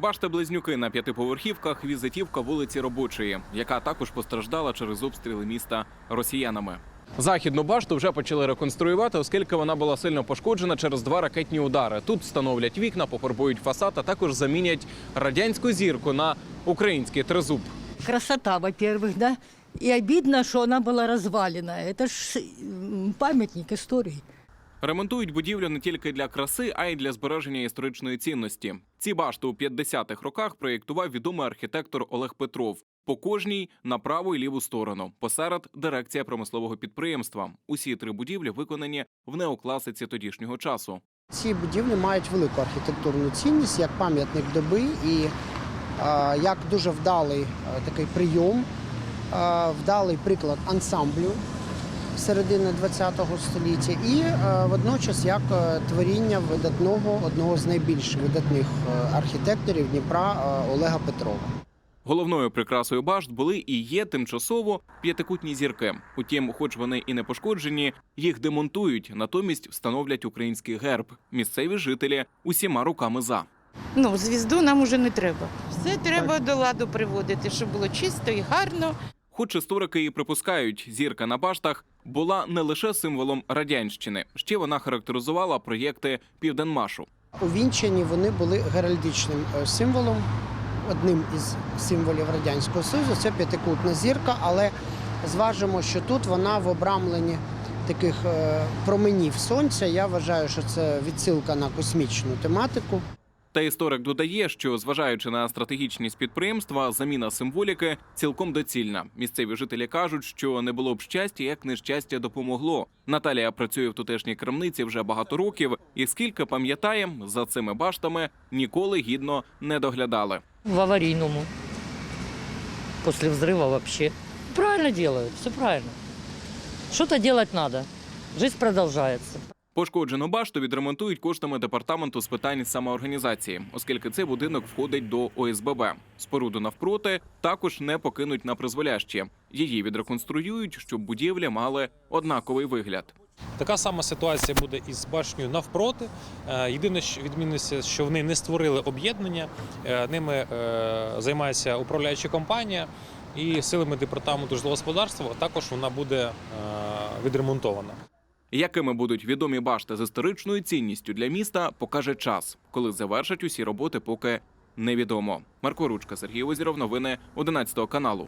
Башта близнюки на п'ятиповерхівках візитівка вулиці Робочої, яка також постраждала через обстріли міста росіянами. Західну башту вже почали реконструювати, оскільки вона була сильно пошкоджена через два ракетні удари. Тут встановлять вікна, пофарбують фасад, а також замінять радянську зірку на український тризуб. Красота, во-первых, да? И обидно, что она была развалена. Это ж м, памятник истории. Ремонтують будівлю не тільки для краси, а й для збереження історичної цінності. Ці башти у 50-х роках проєктував відомий архітектор Олег Петров. По кожній на праву і ліву сторону. Посеред дирекція промислового підприємства. Усі три будівлі виконані в неокласиці тодішнього часу. Ці будівлі мають велику архітектурну цінність як пам'ятник доби і як дуже вдалий такий прийом, вдалий приклад ансамблю середини ХХ століття, і е, водночас як е, творіння видатного одного з найбільш видатних е, архітекторів Дніпра Олега Петрова. Головною прикрасою башт були і є тимчасово п'ятикутні зірки. Утім, хоч вони і не пошкоджені, їх демонтують, натомість встановлять український герб. Місцеві жителі усіма руками за. Ну, звізду нам уже не треба. Все треба до ладу приводити, щоб було чисто і гарно. Хоч історики і припускають, зірка на баштах була не лише символом радянщини, ще вона характеризувала проєкти Південмашу. Увінчені вони були геральдичним е, символом. Одним із символів Радянського Союзу це п'ятикутна зірка, але зважимо, що тут вона в обрамленні таких е, променів сонця. Я вважаю, що це відсилка на космічну тематику. Та історик додає, що зважаючи на стратегічність підприємства, заміна символіки цілком доцільна. Місцеві жителі кажуть, що не було б щастя, як нещастя допомогло. Наталія працює в тутешній крамниці вже багато років, і скільки пам'ятає, за цими баштами ніколи гідно не доглядали. В аварийному. После взрыва вообще. Правильно делают, все правильно. Что-то делать надо. Жизнь продолжается. Пошкоджену башту відремонтують коштами департаменту з питань самоорганізації, оскільки цей будинок входить до ОСББ. Споруду навпроти також не покинуть на призволяще. Її відреконструюють, щоб будівлі мали однаковий вигляд. Така сама ситуація буде із башнею навпроти. Е, Єдине відмінність, що вони не створили об'єднання, Е, ними е, займається управляюча компанія. І силами департаменту житлового господарства також вона буде відремонтована. Якими будуть відомі башти з історичною цінністю для міста, покаже час, коли завершать усі роботи, поки невідомо. Марко Ручка, Сергій Озіров, новини 11 каналу.